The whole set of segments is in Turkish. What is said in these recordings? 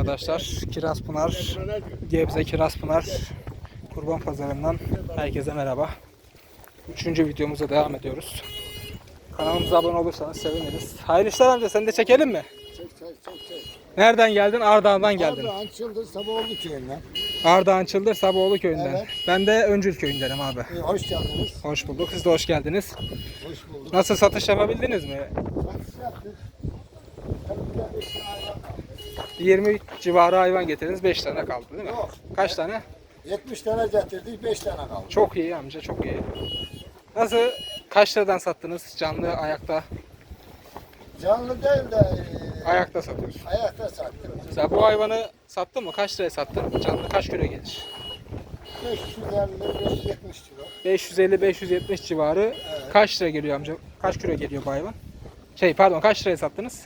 arkadaşlar. Kiraspınar, Gebze Kiraspınar Kurban Pazarı'ndan herkese merhaba. Üçüncü videomuza devam ediyoruz. Kanalımıza abone olursanız seviniriz. Hayırlı işler amca seni de çekelim mi? Çek çek çek çek. Nereden geldin? Ardahan'dan geldin. Abi Ançıldı Sabahoğlu köyünden. Ardahan Çıldır Saboğlu köyünden. Evet. Ben de Öncül köyündenim abi. Ee, hoş geldiniz. Hoş bulduk. Siz de hoş geldiniz. Hoş bulduk. Nasıl satış yapabildiniz mi? Nasıl yaptık? Tabii bir de beş tane hayvan kaldı. 20 civarı hayvan getirdiniz. 5 tane kaldı değil mi? Yok. Kaç tane? 70 tane getirdik 5 tane kaldı. Çok iyi amca çok iyi. Nasıl kaç liradan sattınız canlı ayakta? Canlı değil de e, Ayakta satıyorsun. ayakta sattık. Mesela bu hayvanı sattın mı? Kaç liraya sattın? Canlı kaç kilo gelir? 550 570 kilo. 550-570 civarı. Kaç lira geliyor amca? Kaç kilo geliyor bu hayvan? Şey pardon kaç liraya sattınız?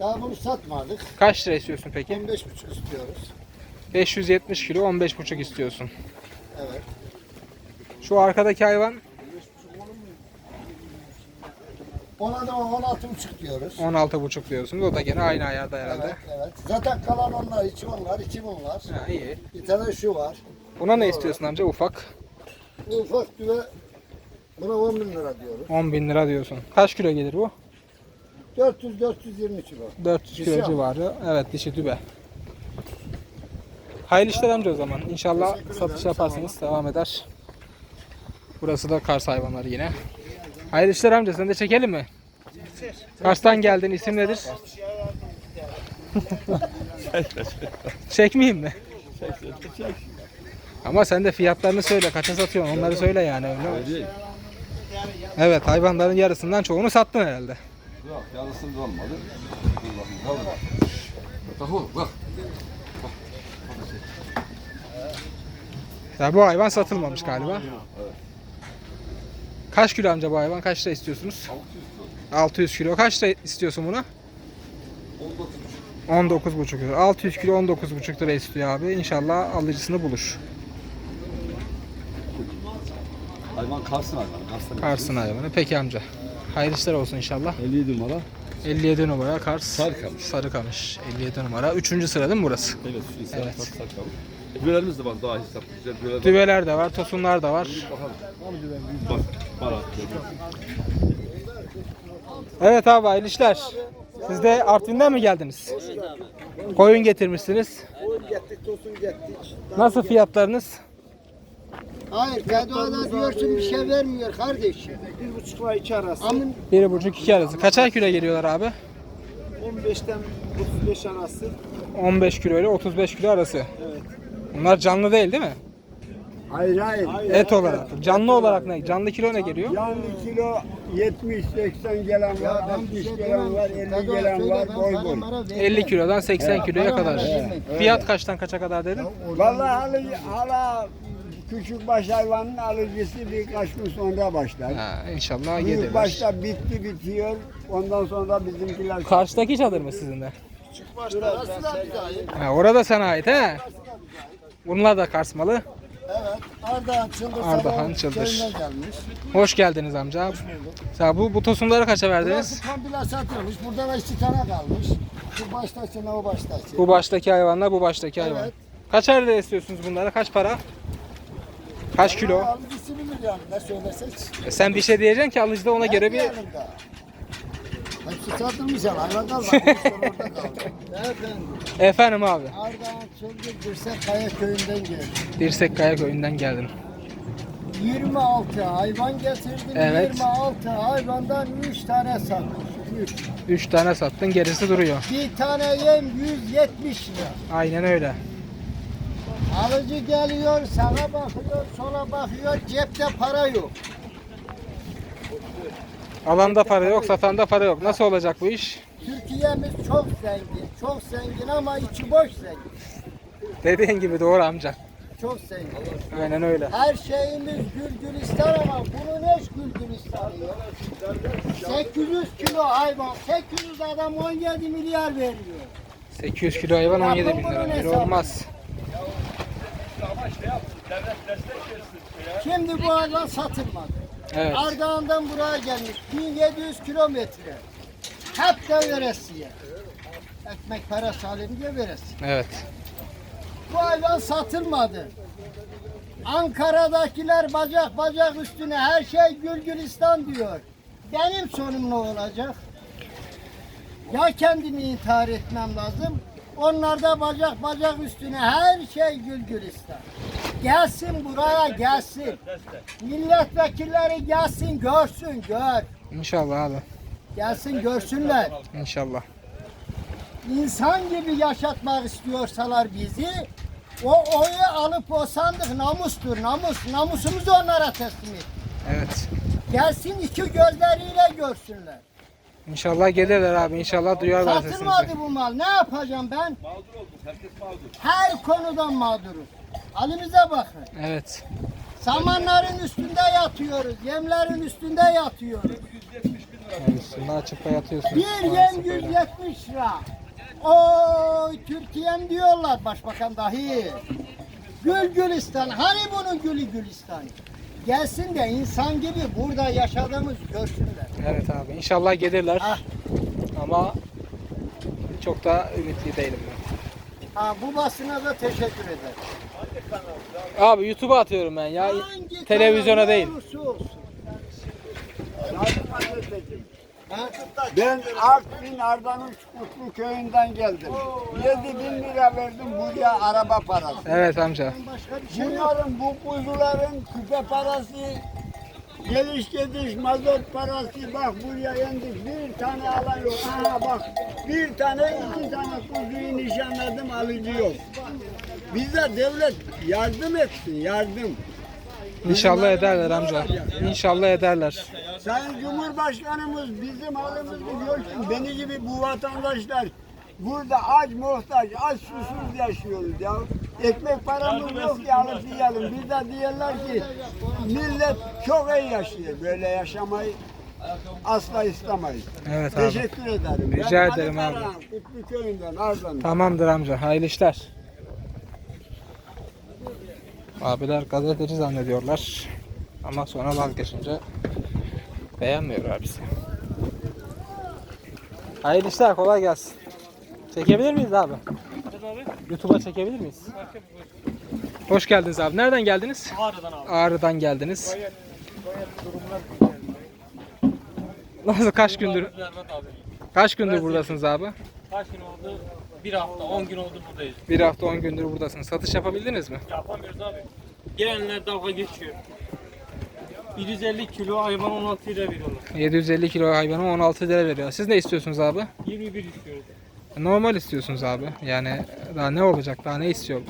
Daha bunu satmadık. Kaç lira istiyorsun peki? 15,5 istiyoruz. 570 kilo 15,5 istiyorsun. Evet. Şu arkadaki hayvan Ona da 16,5 diyoruz. 16,5 diyorsunuz. O da gene aynı ayarda herhalde. Evet, evet. Zaten kalan onlar, içi onlar, içi bunlar. Ha, iyi. Bir tane şu var. Buna ne istiyorsun amca? Ufak. Bu ufak düve buna 10 bin lira diyoruz. 10 bin lira diyorsun. Kaç kilo gelir bu? 400-420 kilo. 400 Dişi kilo ama. civarı. Evet dişi dübe. Hayırlı işler amca o zaman. İnşallah Teşekkür satış yaparsınız. Devam eder. Burası da Kars hayvanları yine. Hayırlı işler amca. Sen de çekelim mi? Kars'tan geldin. İsim nedir? Çekmeyeyim mi? Ama sen de fiyatlarını söyle. Kaça satıyorsun? Onları söyle yani. Öyle. Evet hayvanların yarısından çoğunu sattın herhalde. Yok yarısında olmadı. Dur bakayım. Bak oğlum bak. Ya bu hayvan satılmamış galiba. Kaç kilo amca bu hayvan? Kaç lira istiyorsunuz? 600 kilo. Kaç lira istiyorsun buna? 19,5 kilo. 600 kilo 19,5 lira istiyor abi. İnşallah alıcısını bulur. Hayvan karsın hayvan. Karsın. Karsın hayvanı. Peki amca. Hayırlı işler olsun inşallah. 57 numara. 57 numara Kars. Sarıkamış. Sarıkamış. 57 numara. Üçüncü sıra değil mi burası? Evet. Evet. Sarıkamış. Düvelerimiz de var daha hesaplı. Güzel düveler. Düveler de var, tosunlar da var. Bakalım. Bak. Barat. Evet abi hayırlı işler. Siz de Artvin'den mi geldiniz? Koyun getirmişsiniz. Koyun gettik, tosun gettik. Nasıl fiyatlarınız? Hayır, bedavada diyorsun bir şey vermiyor kardeşim. Bir buçukla iki arası. Amın Bir buçuk iki arası. Kaçar kilo geliyorlar abi? 15'ten 35 arası. 15 kilo ile 35 kilo arası. Evet. Bunlar canlı değil değil mi? Hayır hayır. Et olarak. Canlı olarak ne? Canlı kilo ne geliyor? Yanlı kilo 70-80 gelen var, 60 gelen var, 50 gelen var, boy boy. 50 kilodan 80 kiloya kadar. Fiyat kaçtan kaça kadar dedin? Vallahi hala küçük baş hayvanın alıcısı birkaç gün sonra başlar. Ha, inşallah Büyük gelirler. başta bitti bitiyor. Ondan sonra bizimkiler Karşıdaki çadır mı sizin de? Burası bize ait. Ha, orada sana ait he? Bunlar da Kars malı. Evet. Ardahan Çıldır Ardahan Çıldır. köyünden gelmiş. Hoş geldiniz amca. Mesela bu, bu tosunları kaça verdiniz? Burası komple satılmış. Burada da iki tane kalmış. Şu baştaki o baştaki. Bu baştaki hayvanlar, bu baştaki hayvan. Evet. Kaçar lira istiyorsunuz bunlara? Kaç para? Kaç kilo? Alıcısı bilir yani ne söylesek. E sen bir şey diyeceksin ki alıcı da ona göre bir... Yapmayalım da. Hepsi satılmış yani hayvan kalmadı. Hepsi orada kaldı. Efendim. Efendim abi. Ardahan Çıldır Dirsek Kaya köyünden geldi. Dirsek Kaya köyünden geldim. 26 hayvan getirdim. Evet. 26 hayvandan 3 tane satmış. 3. 3 tane sattın gerisi duruyor. Bir tane yem 170 lira. Aynen öyle. Alıcı geliyor, sağa bakıyor, sola bakıyor, cepte para yok. Alanda para yok, satanda para yok. Nasıl olacak bu iş? Türkiye'miz çok zengin, çok zengin ama içi boş zengin. Dediğin gibi doğru amca. Çok zengin. Aynen öyle. Her şeyimiz gül gülistan ama bunun hiç gül gülistanı yok. 800 kilo hayvan, 800 adam 17 milyar veriyor. 800 kilo hayvan 17 bin lira. Bir olmaz. Şimdi bu hayvan satılmadı. Evet. Ardahan'dan buraya gelmiş 1700 kilometre. Hep de veresiye. ekmek parası diye veresin. Evet. Bu hayvan satılmadı. Ankara'dakiler bacak bacak üstüne her şey gül gülistan diyor. Benim sonum ne olacak? Ya kendimi intihar etmem lazım. Onlar da bacak bacak üstüne her şey gül gülistan. Gelsin buraya gelsin. Milletvekilleri gelsin görsün gör. İnşallah abi. Gelsin görsünler. İnşallah. İnsan gibi yaşatmak istiyorsalar bizi o oyu alıp o sandık namustur namus. Namusumuzu onlara teslim et. Evet. Gelsin iki gözleriyle görsünler. İnşallah gelirler abi. İnşallah duyarlar sesimizi. Satılmadı bu mal. Ne yapacağım ben? Her konudan mağduruz. Halimize bakın. Evet. Samanların üstünde yatıyoruz. Yemlerin üstünde yatıyoruz. Yani üstünde açıkta yatıyorsunuz. Bir yem Maalesef öyle. 170 lira. O Türkiye'm diyorlar başbakan dahi. Gül Gülistan. Hani bunun gülü Gülistan? Gelsin de insan gibi burada yaşadığımız görsünler. Evet abi. İnşallah gelirler. Ah. Ama çok da ümitli değilim ben. Ha, bu basına da teşekkür ederim. Abi YouTube'a atıyorum ben ya. Hangi Televizyona kanal değil. olursa olsun. Ha? Ben Artvin Ardanuç Kutlu köyünden geldim. 7 bin lira verdim buraya araba parası. Evet amca. Bunların bu kuzuların küpe parası, geliş gidiş mazot parası bak buraya indik bir tane alan yok. Aha bak bir tane iki tane kuzuyu nişanladım alıcı yok. Bize devlet yardım etsin yardım. İnşallah ederler amca. İnşallah ederler. Sayın Cumhurbaşkanımız bizim halimizi görsün. Beni gibi bu vatandaşlar burada aç muhtaç, aç susuz yaşıyoruz ya. Ekmek paramız yok ki alıp yiyelim. Biz de diyorlar ki millet çok iyi yaşıyor. Böyle yaşamayı asla istemeyiz. Evet abi. Teşekkür ederim. Rica Ben Ali ederim abi. Karahan, Kutlu köyünden Ardahan. Tamamdır amca. Hayırlı işler. Abiler gazeteci zannediyorlar. Ama sonra vazgeçince beğenmiyorlar bizi. Hayırlı işler. Kolay gelsin. Çekebilir miyiz abi? YouTube'a çekebilir miyiz? Hoş geldiniz abi. Nereden geldiniz? Ağrı'dan abi. Ağrı'dan geldiniz. Nasıl kaç gündür abi. kaç gündür buradasınız abi? Kaç gün oldu? Bir hafta, 10 gün oldu buradayız. Bir hafta 10 gündür buradasınız. Satış yapabildiniz mi? Yapamıyoruz abi. Gelenler dalga geçiyor. 150 kilo hayvan 16 lira veriyorlar. 750 kilo hayvanı 16 lira veriyor. Siz ne istiyorsunuz abi? 21 istiyoruz. Normal istiyorsunuz abi. Yani daha ne olacak? Daha ne istiyor?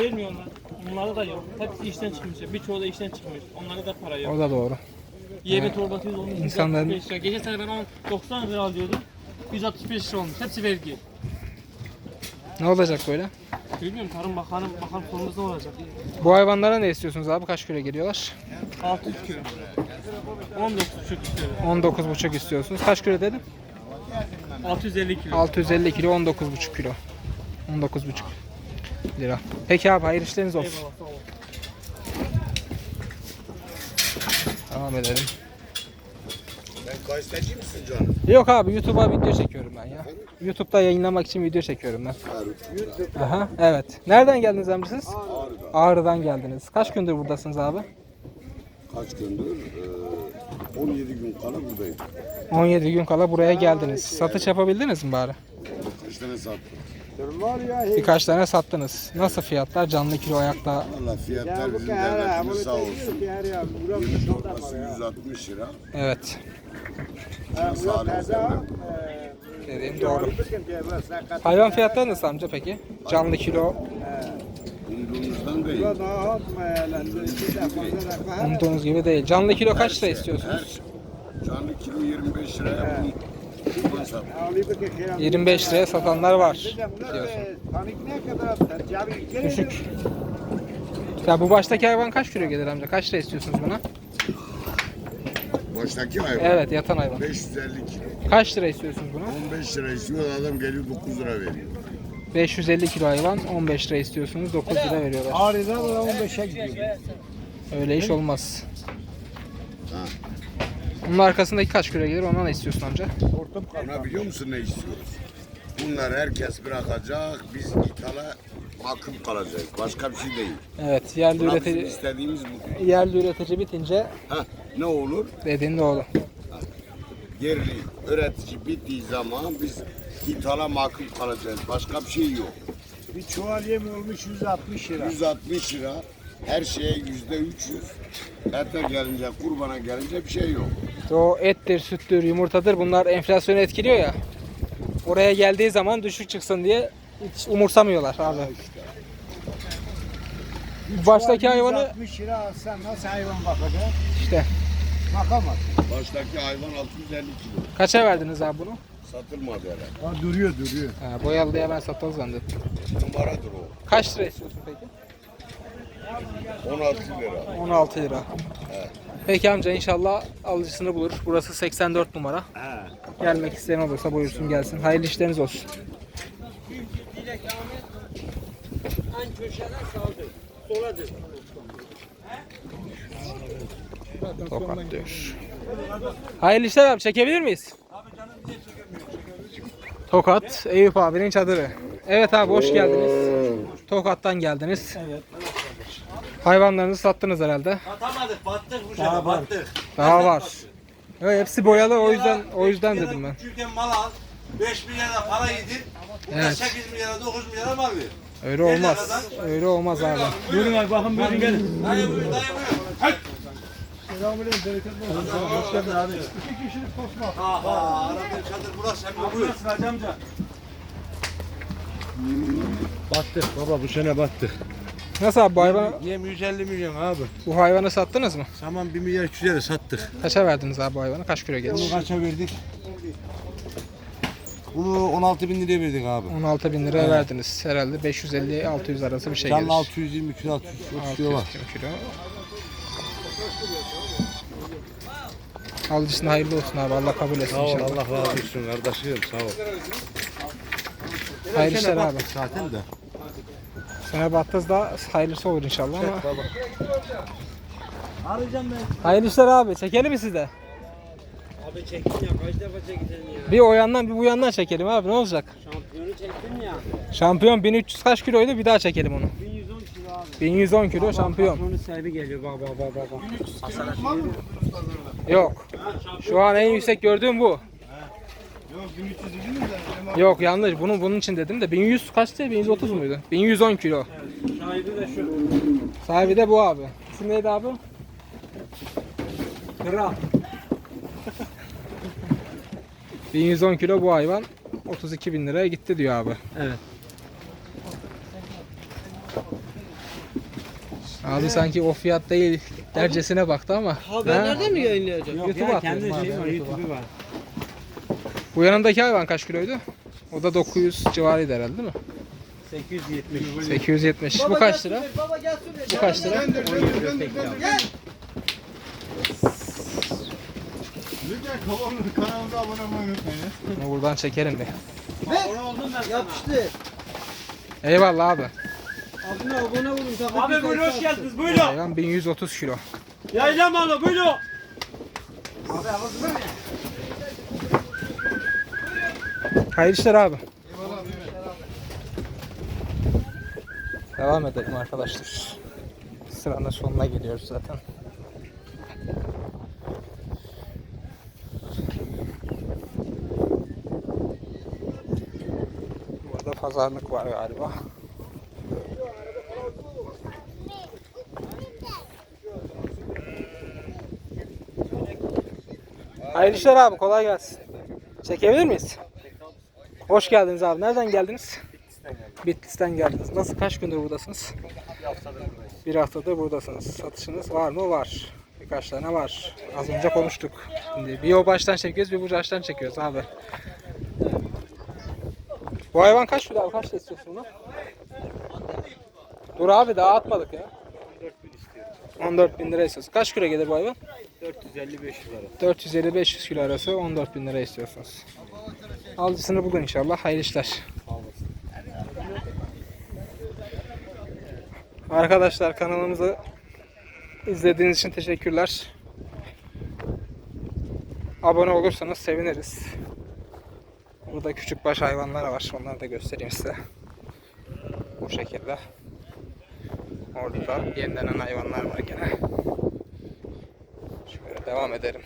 Vermiyorlar. Onlarda da yok. Hepsi işten çıkmış. Birçoğu da işten çıkmış. Onlarda da para yok. O da doğru. Yeme torbası 100 olmuş. İnsanların- 165 lira. Geçen sene ben 10, 90 lira alıyordum. 165 lira olmuş. Hepsi vergi. Ne olacak böyle? Bilmiyorum Tarım Bakanı, bakan sorumuz ne olacak? Bu hayvanlara ne istiyorsunuz abi? Kaç kilo geliyorlar? 600 kilo. 19 buçuk istiyoruz. 19,5 istiyorsunuz. Kaç kilo dedim? 650 kilo. 650 kilo 19,5 kilo. 19,5 lira. Peki abi hayırlı işleriniz olsun. Eyvallah. Devam edelim. Ben gazeteci misin canım? Yok abi YouTube'a video çekiyorum ben ya. YouTube'da yayınlamak için video çekiyorum ben. Aha, evet. Nereden geldiniz amca siz? Ağrı'da. Ağrı'dan geldiniz. Kaç gündür buradasınız abi? Kaç gündür? Ee, 17 gün kala buradayım. 17 gün kala buraya geldiniz. Satış yapabildiniz mi bari? Kaç tane sattım? Birkaç tane sattınız. Nasıl fiyatlar? Canlı kilo ayakta. Valla fiyatlar bizim devletimiz sağ olsun. Yeni torbası 160 lira. Evet. Dediğim doğru. Hayvan fiyatları nasıl amca peki? Canlı kilo umduğunuz gibi değil. Canlı kilo kaç lira istiyorsunuz? Canlı kilo 25 liraya bunu kurban sattım. 25 liraya satanlar var diyorsun. Düşük. Ya bu baştaki hayvan kaç kilo gelir amca? Kaç lira istiyorsunuz buna? Baştaki hayvan Evet yatan hayvan. 550 kilo. Kaç lira istiyorsunuz buna? 15 lira istiyor adam geliyor 9 lira veriyor. 550 kilo hayvan 15 lira istiyorsunuz 9 lira veriyorlar. Ağrı'da da 15'e gidiyor. Öyle iş olmaz. Ha. Bunun arkasındaki kaç kilo gelir ona ne istiyorsun amca? Buna biliyor musun ne istiyoruz? Bunlar herkes bırakacak. Biz ithala mahkum kalacağız. Başka bir şey değil. Evet yerli Buna bizim üretici istediğimiz bu. yerli üretici bitince Heh, ne olur? dediğin doğru. Yerli üretici bittiği zaman biz ithala mahkum kalacağız. Başka bir şey yok. Bir çuval yem olmuş 160 lira. 160 lira. Her şeye yüzde 300. Ete gelince, kurbana gelince bir şey yok. İşte o ettir, süttür, yumurtadır bunlar enflasyonu etkiliyor ya. Oraya geldiği zaman düşük çıksın diye hiç umursamıyorlar abi. Baştaki hayvanı 160 lira alsan nasıl hayvan bakacak? işte Bakamaz. Baştaki hayvan 650 kilo. kaça verdiniz abi bunu? Satılmadı herhalde. Ha, duruyor duruyor. Ha, boyalı diye ben satıldı zannettim. Numaradır o. Kaç lira istiyorsun peki? 16 lira. 16 lira. Peki amca inşallah alıcısını bulur. Burası 84 numara. Gelmek isteyen olursa buyursun gelsin. Hayırlı işleriniz olsun. En köşeden sağdı. Sola dön. Tokat diyor. Hayırlı işler abi çekebilir miyiz? Tokat Eyüp abinin çadırı. Evet abi hoş geldiniz. Tokat'tan geldiniz. Evet. Hayvanlarınızı sattınız herhalde. Atamadık, battık bu sefer, battık. Daha var. Evet, hepsi boyalı o yüzden o yüzden dedim ben. Küçükken mal al, 5 milyara para yedir, burada Evet. 8 milyara, 9 milyara mal ver. Öyle olmaz. Öyle olmaz abi. Buyurun abi bakın buyurun gelin. Dayı buyur, dayı buyur. Aha, aradığın çadır burası, hem de buyur. Battık baba bu sene battık. Nasıl abi bu hayvanı, Yem 150 milyon abi. bu hayvanı sattınız mı? Saman 1 milyar 200 lira sattık. Kaça verdiniz abi bu hayvanı? Kaç kilo Bunu gelir? kaça verdik? Bunu 16 bin liraya verdik abi. 16 bin liraya verdiniz. Herhalde 550-600 arası bir şey gelir. Canlı 620 kilo 630 kilo var. 600 kilo. Alıcısın hayırlı olsun abi. Allah kabul etsin Sağ ol inşallah. Allah razı olsun kardeşim sağ ol. Hayırlı işler abi. Zaten de. Sene battız da hayırlısı olur inşallah ama. Arayacağım ben. Hayırlı işler abi. Çekelim mi size? Abi çektin ya kaç defa çektin ya. Bir o yandan bir bu yandan çekelim abi ne olacak? Şampiyonu çektin ya. Şampiyon 1300 kaç kiloydu bir daha çekelim onu. 1110 kilo abi. 1110 kilo şampiyon. Patronu sahibi geliyor bak bak bak bak. bak. Yok. Şu an en yüksek gördüğüm bu. Yok yanlış. Bunu bunun için dedim de 1100 kaçtı? 1130 muydu? 1110 kilo. Sahibi de şu. Sahibi de bu abi. İsim neydi abi? Kral. 1110 kilo bu hayvan. 32 bin liraya gitti diyor abi. Evet. Abi sanki o fiyat değil dercesine baktı ama. Haberlerde mi yayınlayacak? Yok YouTube'a ya kendi şeyi abi, var YouTube'a. YouTube'u var. Bu yanındaki hayvan kaç kiloydu? O da 900 civarıydı herhalde değil mi? 870. 870. Bu kaç lira? Bu kaç lira? Lütfen kanalımıza abone olmayı unutmayın. Bunu buradan çekelim bir. Yapıştı. Eyvallah abi. Abone abone olun. takip Abi buyurun hoş geldiniz buyurun. Hayvan 1130 kilo. Yayla malı buyurun. Hayırlı işler abi. Devam edelim arkadaşlar. Sıranın sonuna geliyoruz zaten. Burada pazarlık var galiba. Hayırlı işler abi kolay gelsin. Çekebilir miyiz? Hoş geldiniz abi. Nereden geldiniz? Bitlis'ten geldiniz. Nasıl kaç gündür buradasınız? Bir haftadır buradasınız. Satışınız var mı? Var. Birkaç tane var. Az önce konuştuk. Şimdi bir o baştan çekiyoruz, bir bu baştan çekiyoruz abi. Bu hayvan kaç kilo abi? Kaç istiyorsun bunu? Dur abi daha atmadık ya. 14 bin lira istiyorsun. Kaç kilo gelir bu hayvan? 450-500 kilo arası 14 bin lira istiyorsunuz. Alıcısını bulun inşallah. Hayırlı işler. Arkadaşlar kanalımızı izlediğiniz için teşekkürler. Abone olursanız seviniriz. Burada küçük baş hayvanlar var. Onları da göstereyim size. Bu şekilde. Orada da yenilenen hayvanlar var gene. Şöyle devam edelim.